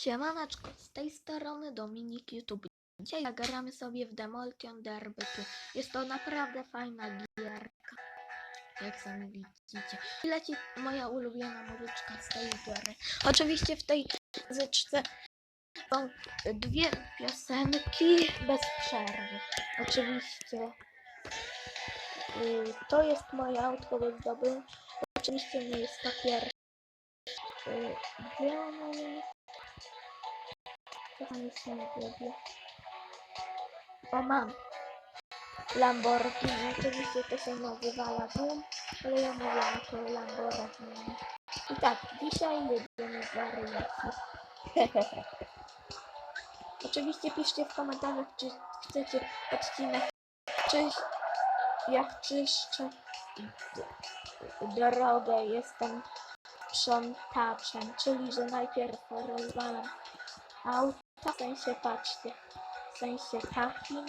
Siemaneczko, z tej strony Dominik YouTube. Dzisiaj zagramy sobie w Demolition Derby 2. Jest to naprawdę fajna gierka, jak sami widzicie. I leci moja ulubiona muzyczka z tej gry. Oczywiście w tej muzyczce są dwie piosenki bez przerwy. Oczywiście y, to jest moje autko bez zdobył. Oczywiście nie jest to pierwsze. Y, Czasami się nie lubię. O, mam. Lamborghini. Oczywiście to się nazywa Lagoon, ale ja mówię to Lamborghini. I tak, dzisiaj jedziemy wariacji. Oczywiście piszcie w komentarzach, czy chcecie odcinek czyś, jak czyszczę drogę, jestem sprzątaczem, czyli że najpierw rozwalam auta, w sensie patrzcie, w sensie takim,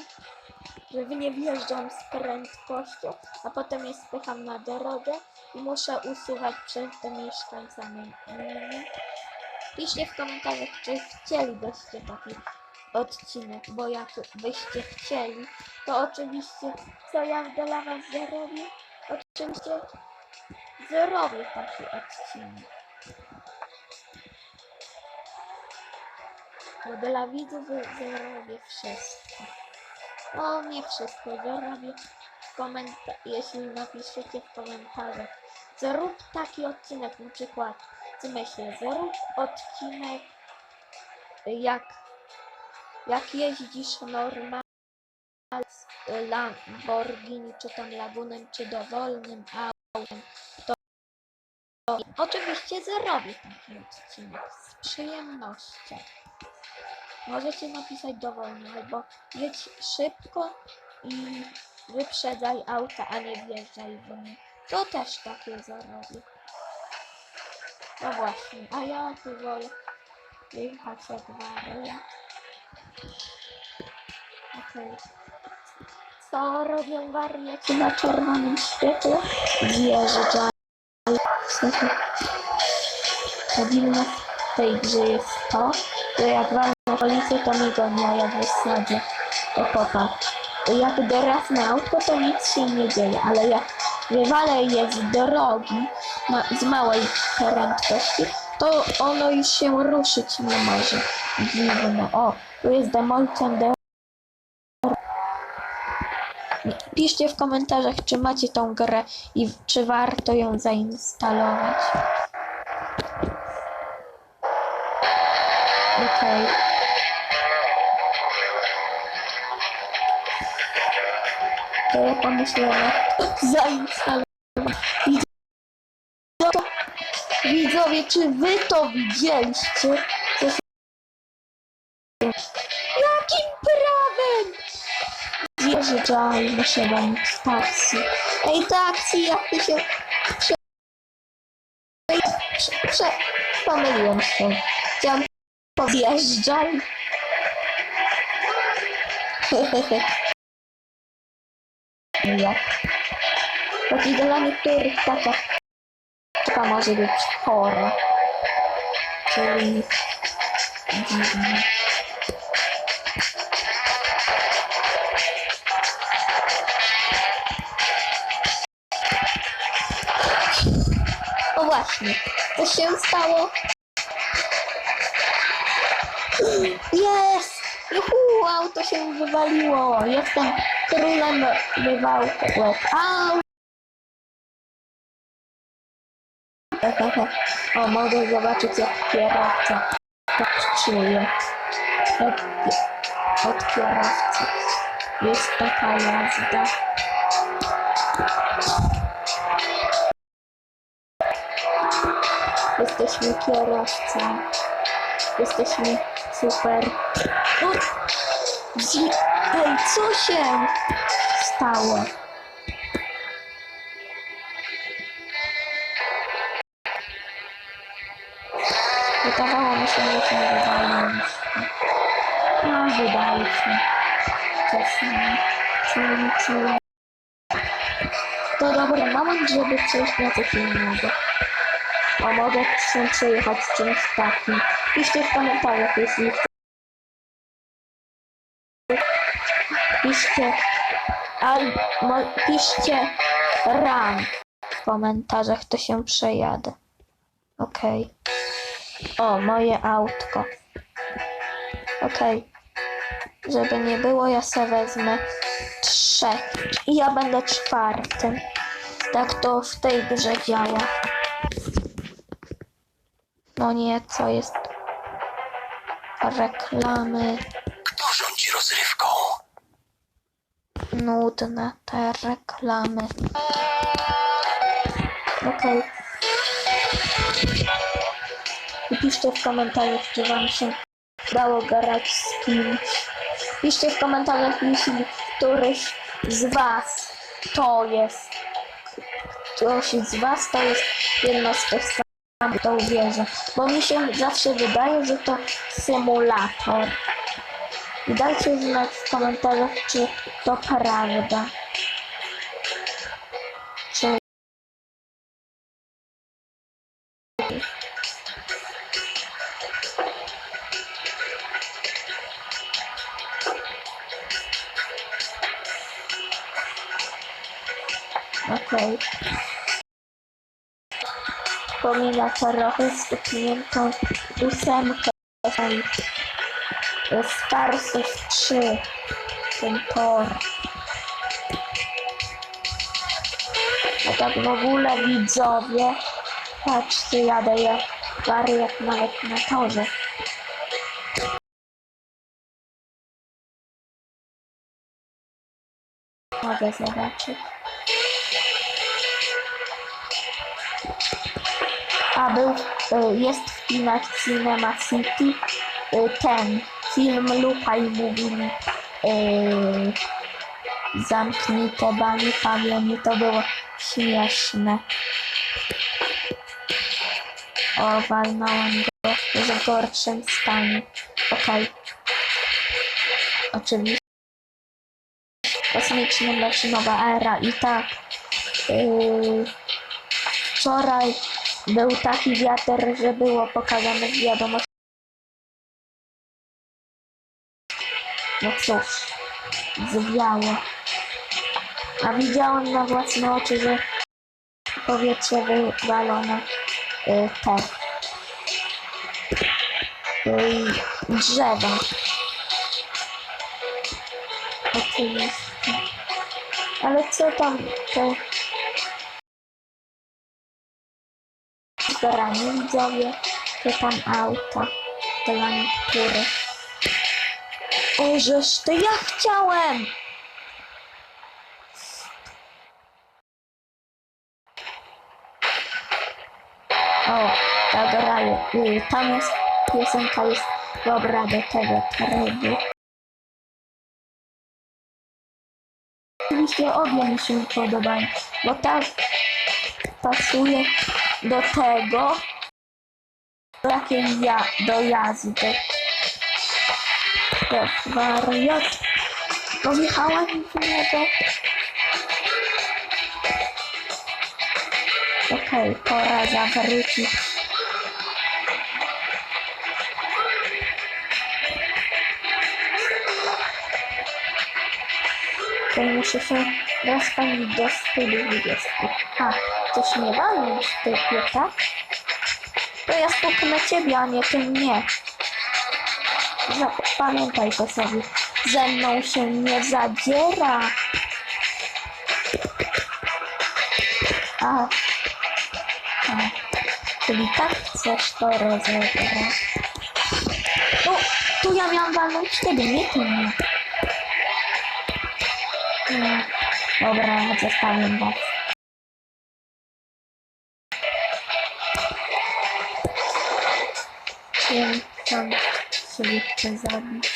że nie wjeżdżam z prędkością, a potem je spycham na drogę i muszę usuwać przed mieszkańcami. Mm. Piszcie w komentarzach, czy chcielibyście taki odcinek, bo jak byście chcieli, to oczywiście co ja dla was zrobię? Oczywiście zrobię taki odcinek. Bo dla widzów zrobię wszystko. No nie wszystko, zrobię w komenta- jeśli napiszecie w komentarzach. Zrób taki odcinek, na przykład, co myślę, zrób odcinek jak, jak jeździsz normalnie z Lamborghini, czy tam Lagunem, czy dowolnym autem, to oczywiście zrobię taki odcinek z przyjemnością. Możecie napisać dowolnie, albo jedź szybko i wyprzedzaj auta, a nie wjeżdżaj w nie. To też takie zrobię. No właśnie, a ja tu wolę jechać jak waria. Okej. Co robią wariaci na czerwonym świetle? Wjeżdżają. Dziwne w tej grze jest to, że jak walę policję, to mi gonią, jak wysadzę. To popatrz. Jak teraz na auto, to nic się nie dzieje, ale jak wywalę je z drogi ma, z małej prędkości, to ono już się ruszyć nie może. Dziwne. O, tu jest Demolition Derby. Piszcie w komentarzach, czy macie tą grę i w- czy warto ją zainstalować. Okej. To ja pomyślałem, zainstalować. Widzowie, czy wy to widzieliście? Jakim prawem? Wjeżdżajmy się do nich w taksi. Ej, taksi, jak ty się... Prze... Prze... Prze... Pomyliłem się. Chciałam Podjeżdżaj. Jak? Choć dla niektórych taka taka może być chora. Czyli dziwne. O właśnie, co się stało? Jest! Juhu, auto się wywaliło. Jestem królem. Au! O, mogę zobaczyć jak kierowca czuje. Jak od kierowcy jest taka jazda. Jesteśmy kierowcą. Jesteśmy super. Zi- Ej, co się stało? Wydawało mi się, że się wydaliśmy. No, wydaliśmy. Czasami. Czuli, czuli. To dobry moment, żeby przejść na coś innego. O, mogę się przejechać czymś takim. Piszcie w komentarzach, jeśli chcecie. Piszcie, al, mo, piszcie ram w komentarzach, to się przejadę. Okej. O, moje autko. Okej. Żeby nie było, ja se wezmę trzech. I ja będę czwartym. Tak to w tej grze działa. No nie, co jest? Reklamy. Kto rządzi rozrywką? Nudne te reklamy. Okej. I piszcie w komentarzach, czy wam się dało grać z kimś. Piszcie w komentarzach, jeśli któryś z was to jest. Ktoś z was to jest jedno z tych samych, to uwierzę. Bo mi się zawsze wydaje, że to symulator. I dajcie znać w komentarzach, czy to prawda. Czy Okej. Pomina trochę stukniętą ósemkę z Farsów 3 ten tor. A tak w ogóle widzowie, patrzcie, jadę jak wariat nawet na torze. Mogę zobaczyć. A był, y, jest w kinach Cinema City y, ten film Lupa i mówili y, zamknij te bani pawianie, to było śmieszne. O, walnąłem go w gorszym stanie. Okej. Oczywiście. Kosmiczny leci nowa era i tak. Yy, wczoraj był taki wiatr, że było pokazane w wiadomości. No cóż, zwiało. A widziałem na własne oczy, że powietrze wywalono y, te y, drzewa. Oczywiście. Ale co tam te zgaranie widzowie? To tam auta dla niektórych. O, żeż ty ja chciałem! O, ta gra, y, tam jest piosenka jest dobra do tego trybu. Oczywiście obie mi się podobają, bo tak pasuje do tego, do jakiej ja, do Jak wariat. No wjechałem w niego. Okej, pora zawrócić. To muszę się rozpędzić do 120. A, coś nie walnąć w typie, tak? To ja spuknę ciebie, a nie ty mnie. Zapamiętaj to sobie. Ze mną się nie zadziera. A. A. Czyli tak chcesz to rozegrać. No, tu ja miałam walnąć ciebie, nie ty mnie. Nie. Dobra, zostawiam was. Sobie chcę zabić.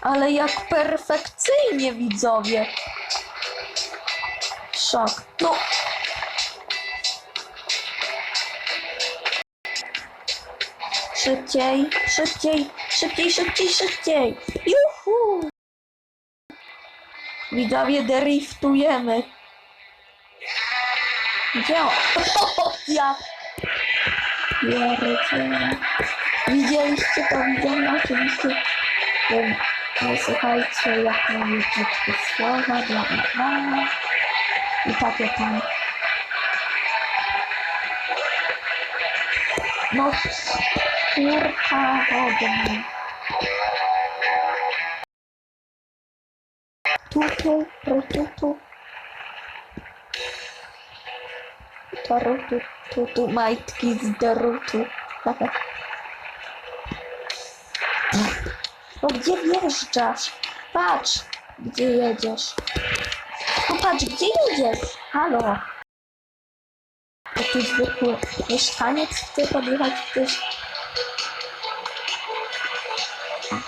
Ale jak perfekcyjnie widzowie. Szok. No. Szybciej, szybciej, szybciej, szybciej, szybciej. Juhu! Widzowie, driftujemy. Gdzie on? Ja pierdzielę. Widzieliście to? Widziałem oczywiście. Wiem, nie słuchajcie, jak mówię brzydkie słowa, bla bla bla. I takie tam. No, kurka wodna. Tu, tu, tu, tu, tu. Tu, majtki z derutu. No gdzie wjeżdżasz? Patrz, gdzie jedziesz. No patrz, gdzie jedziesz? Halo. Jakiś zwykły mieszkaniec chce podjechać gdzieś.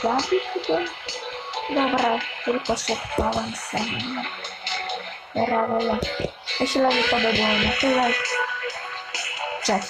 Gabi chyba? Dobra, tylko szeptałem sam. Brawo, ja. Myślę, że to by było na tyle. 在